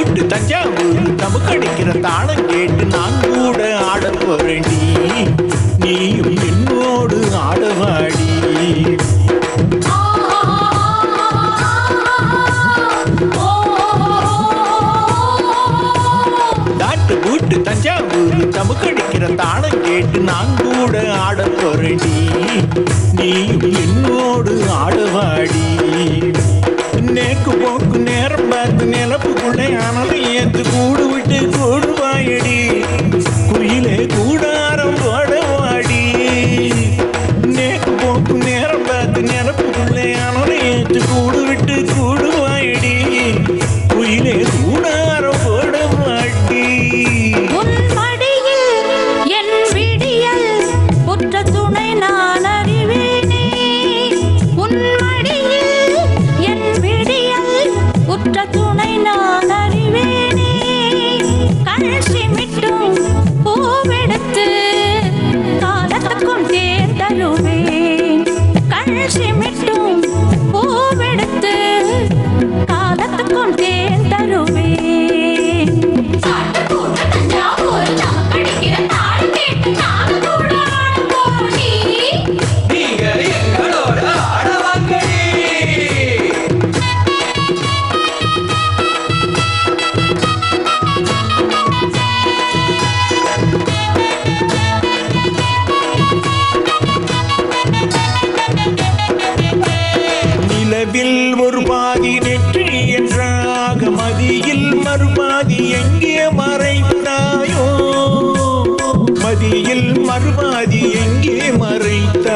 விட்டு தஞ்சாவூர் நமக்கு அடிக்கிற தாளம் கேட்டு நான் கூட ஆட போறேண்டி நீயும் என்னோடு ஆடவாடி. நாட்டு வீட்டு தஞ்சாவூர் நமக்கு அடிக்கிற தாளம் கேட்டு நான் கூட ஆட நீயும் என்னோடு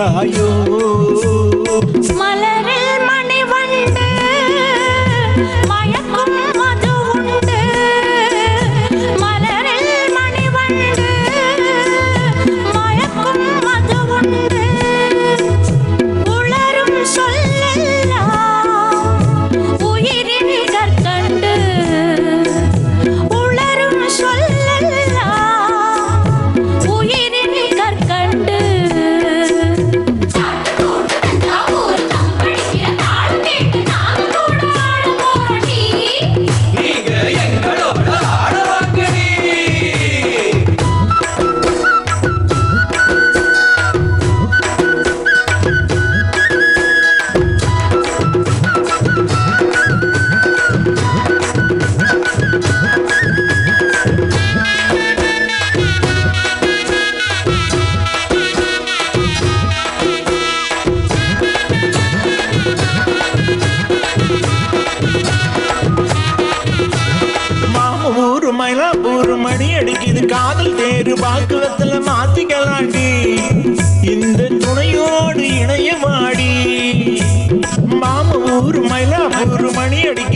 Rayo ஒரு மணி அடிக்குது காதல் தேரு பாக்குவத்துல மாத்திக்கலாண்டி. இந்த துணையோடு இணைய மாடி மாம ஊர் மயிலாப்பூர் மணி அடிக்கு